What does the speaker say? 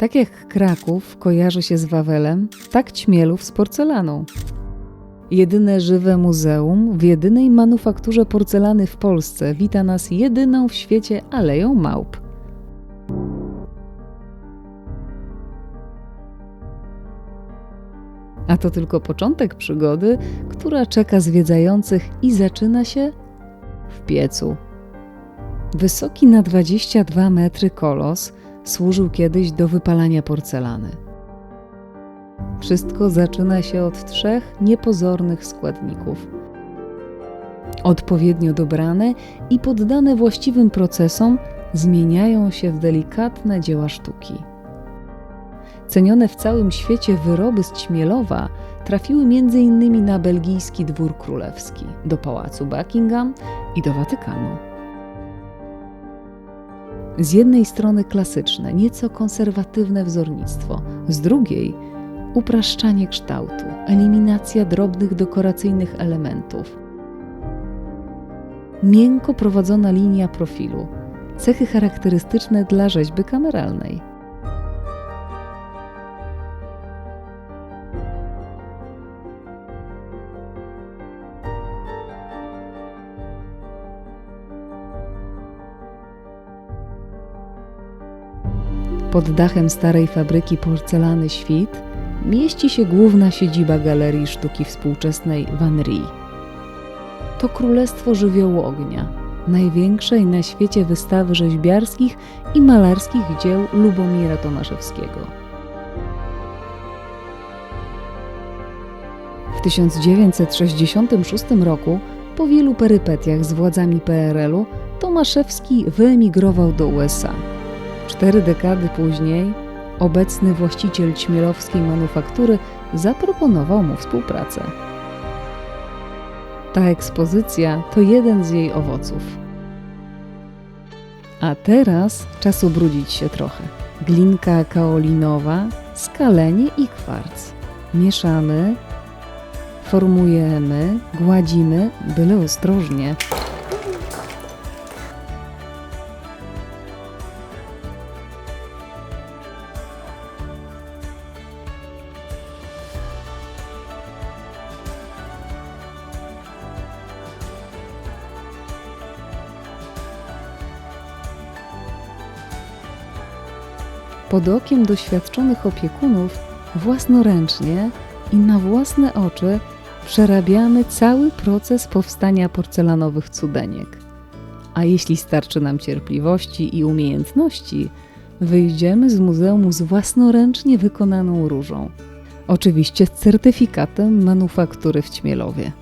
Tak jak Kraków kojarzy się z Wawelem, tak Ćmielów z porcelaną. Jedyne żywe muzeum w jedynej manufakturze porcelany w Polsce wita nas jedyną w świecie aleją małp. A to tylko początek przygody, która czeka zwiedzających i zaczyna się w piecu. Wysoki na 22 metry kolos służył kiedyś do wypalania porcelany. Wszystko zaczyna się od trzech niepozornych składników. Odpowiednio dobrane i poddane właściwym procesom zmieniają się w delikatne dzieła sztuki. Cenione w całym świecie wyroby z Ćmielowa trafiły m.in. na belgijski dwór królewski, do pałacu Buckingham i do Watykanu. Z jednej strony klasyczne, nieco konserwatywne wzornictwo, z drugiej upraszczanie kształtu, eliminacja drobnych dekoracyjnych elementów. Miękko prowadzona linia profilu, cechy charakterystyczne dla rzeźby kameralnej. Pod dachem starej fabryki porcelany Świt mieści się główna siedziba Galerii Sztuki Współczesnej Van Rie. To królestwo żywiołu ognia, największej na świecie wystawy rzeźbiarskich i malarskich dzieł Lubomira Tomaszewskiego. W 1966 roku, po wielu perypetiach z władzami PRL-u, Tomaszewski wyemigrował do USA. Cztery dekady później obecny właściciel ćmielowskiej manufaktury zaproponował mu współpracę. Ta ekspozycja to jeden z jej owoców. A teraz czas ubrudzić się trochę. Glinka kaolinowa, skalenie i kwarc. Mieszamy, formujemy, gładzimy, byle ostrożnie. Pod okiem doświadczonych opiekunów własnoręcznie i na własne oczy przerabiamy cały proces powstania porcelanowych cudeniek. A jeśli starczy nam cierpliwości i umiejętności, wyjdziemy z muzeum z własnoręcznie wykonaną różą. Oczywiście z certyfikatem manufaktury w Ćmielowie.